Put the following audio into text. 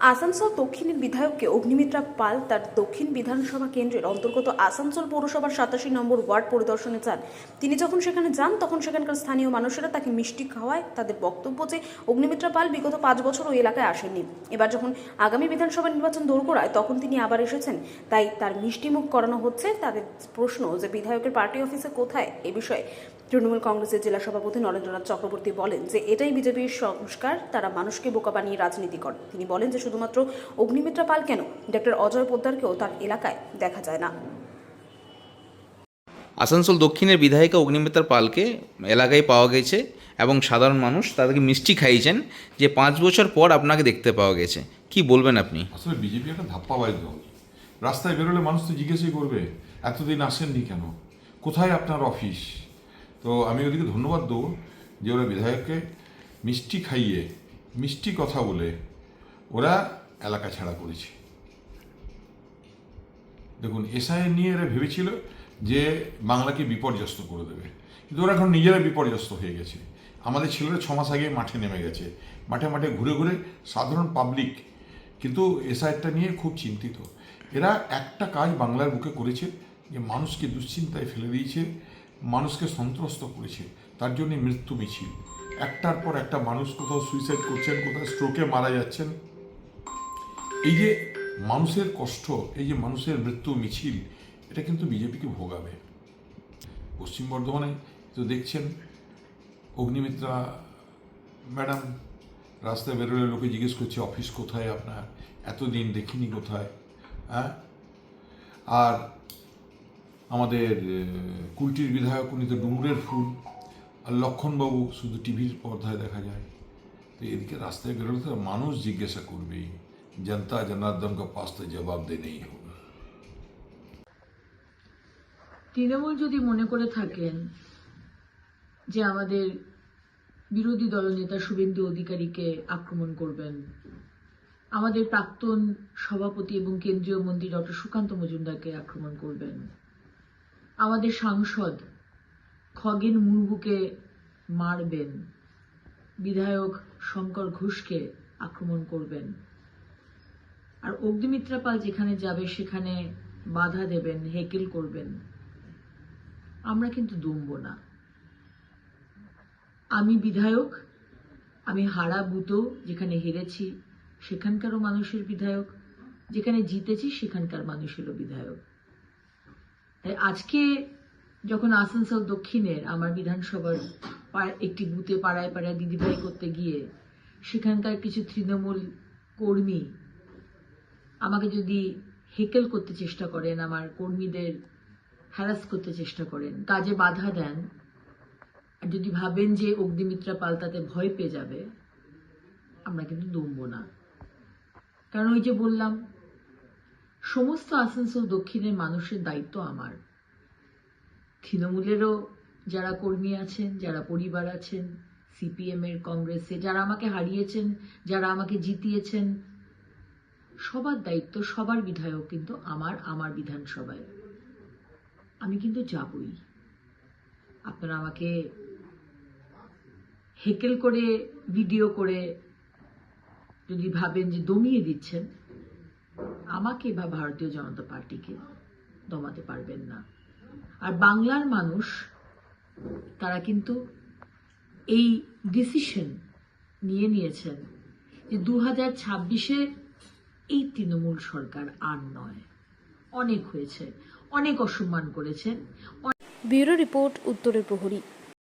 আসানসোল দক্ষিণের বিধায়ককে অগ্নিমিত্রা পাল তার দক্ষিণ বিধানসভা কেন্দ্রের অন্তর্গত আসানসোল পৌরসভার সাতাশি নম্বর ওয়ার্ড পরিদর্শনে যান। তিনি যখন সেখানে যান, তখন সেখানকার স্থানীয় মানুষেরা তাকে মিষ্টি খাওয়ায়। তাদের বক্তব্য যে অগ্নিমিত্রা পাল বিগত পাঁচ বছর ওই এলাকায় আসেননি। এবার যখন আগামী বিধানসভা নির্বাচন দোরগোড়ায় তখন তিনি আবার এসেছেন। তাই তার মিষ্টিমুখ করানো হচ্ছে। তাদের প্রশ্ন যে বিধায়কের পার্টি অফিসে কোথায়? এ বিষয়ে তৃণমূল কংগ্রেসের জেলা সভাপতি নরেন্দ্রনাথ চক্রবর্তী বলেন যে, এটাই বিজেপির সংস্কার। তারা মানুষকে বোকা বানিয়ে রাজনীতি করে। তিনি বলেন যে শুধুমাত্র অগ্নিমিত্রা পাল কেন? ডক্টর অজয় পোদ্দারকেও তার এলাকায় দেখা যায় না। আসানসোল দক্ষিণের বিধায়িকা অগ্নিমিত্রার পালকে এলাকায় পাওয়া গেছে এবং সাধারণ মানুষ তাদেরকে মিষ্টি খাইয়েছেন যে পাঁচ বছর পর আপনাকে দেখতে পাওয়া গেছে। কি বলবেন আপনি? আসলে বিজেপি একটা ধাপ্পাবাজ দল। রাস্তায় বেরোলে মানুষ তো জিজ্ঞেসই করবে এতদিন আসেননি কেন? কোথায় আপনার অফিস? তো আমি ওদিকে ধন্যবাদ দেবো যে ওরা বিধায়ককে মিষ্টি খাইয়ে মিষ্টি কথা বলে ওরা এলাকা ছাড়া করেছে। দেখুন, এসআই নিয়ে এরা ভেবেছিল যে বাংলাকে বিপর্যস্ত করে দেবে। কিন্তু ওরা এখন নিজেরা বিপর্যস্ত হয়ে গেছে। আমাদের ছেলেরা ছ মাস আগে মাঠে নেমে গেছে। মাঠে মাঠে ঘুরে ঘুরে সাধারণ পাবলিক কিন্তু এসআইটা নিয়ে খুব চিন্তিত। এরা একটা কাজ বাংলার বুকে করেছে, যে মানুষকে দুশ্চিন্তায় ফেলে দিয়েছে, মানুষকে সন্ত্রস্ত করেছে। তার জন্য মৃত্যু মিছিল। একটার পর একটা মানুষ কোথাও সুইসাইড করছেন, কোথাও স্ট্রোকে মারা যাচ্ছেন। এই যে মানুষের কষ্ট, এই যে মানুষের মৃত্যু মিছিল, এটা কিন্তু বিজেপিকে ভোগাবে। পশ্চিম বর্ধমানে তো দেখছেন, অগ্নিমিত্রা ম্যাডাম রাস্তায় বেরোলে লোকে জিজ্ঞেস করছে, অফিস কোথায় আপনার? এতদিন দেখিনি কোথায়? হ্যাঁ? আর আমাদের কুলটির বিধায়ক, উনি তো ডুমুরের ফুল, আর লক্ষণবাবু শুধু টিভির পর্দায় দেখা যায়। তো এদিকে রাস্তায় বেরোলে তো মানুষ জিজ্ঞাসা করবেই। জনতা জনার্দন কা পাস তো জবাব দেনেই হবে তৃণমূল যদি মনে করে বিরোধী দলনেতা শুভেন্দু অধিকারীকে আক্রমণ করবেন, আমাদের প্রাক্তন সভাপতি এবং কেন্দ্রীয় মন্ত্রী ডক্টর সুকান্ত মজুমদারকে আক্রমণ করবেন, আমাদের সাংসদ খগেন মুর্মুকে মারবেন, বিধায়ক শঙ্কর ঘোষকে আক্রমণ করবেন আর অগ্নিমিত্রা পাল যেখানে যাবে, সেখানে বাধা দেবেন, হেকেল করবেন। আমরা কিন্তু দমব না। আমি বিধায়ক, আমি হারা বুতো যেখানে হেরেছি, সেখানকারও মানুষের বিধায়ক। যেখানে জিতেছি, সেখানকার মানুষেরও বিধায়ক। তাই আজকে যখন আসানসোল দক্ষিণের আমার বিধানসভার একটি বুথে পাড়ায় পাড়ায় দিদিভাই করতে গিয়ে, সেখানকার কিছু তৃণমূল কর্মী আমাকে যদি হেকেল করতে চেষ্টা করেন, আমার কর্মীদের হ্যারাস করতে চেষ্টা করেন, কাজে বাধা দেন, আর যদি ভাবেন যে অগ্নিমিত্রা পাল তাতে ভয় পেয়ে যাবে, আমরা কিন্তু দমব না। কারণ ওই যে বললাম, সমস্ত আসানসোল দক্ষিণের মানুষের দায়িত্ব আমার। তৃণমূলেরও যারা কর্মী আছেন, যারা পরিবার আছেন সিপিএম এর কংগ্রেসে যারা আমাকে হারিয়েছেন, যারা আমাকে জিতিয়েছেন সবার দায়িত্ব সবার বিধায়ক, কিন্তু আমার আমার বিধানসভায়। আমি কিন্তু যাবই। আপনারা আমাকে হেকেল করে, ভিডিও করে যদি ভাবেন যে দমিয়ে দিচ্ছেন, আমাকে বা ভারতীয় জনতা পার্টিকে দমাতে পারবেন না। আর বাংলার মানুষ, তারা কিন্তু এই ডিসিশন নিয়ে নিয়েছেন যে দু হাজার ছাব্বিশে এই তৃণমূল সরকার আর নয়। অনেক হয়েছে অনেক অসম্মান করেছেন। ব্যুরো রিপোর্ট উত্তরের প্রহরী।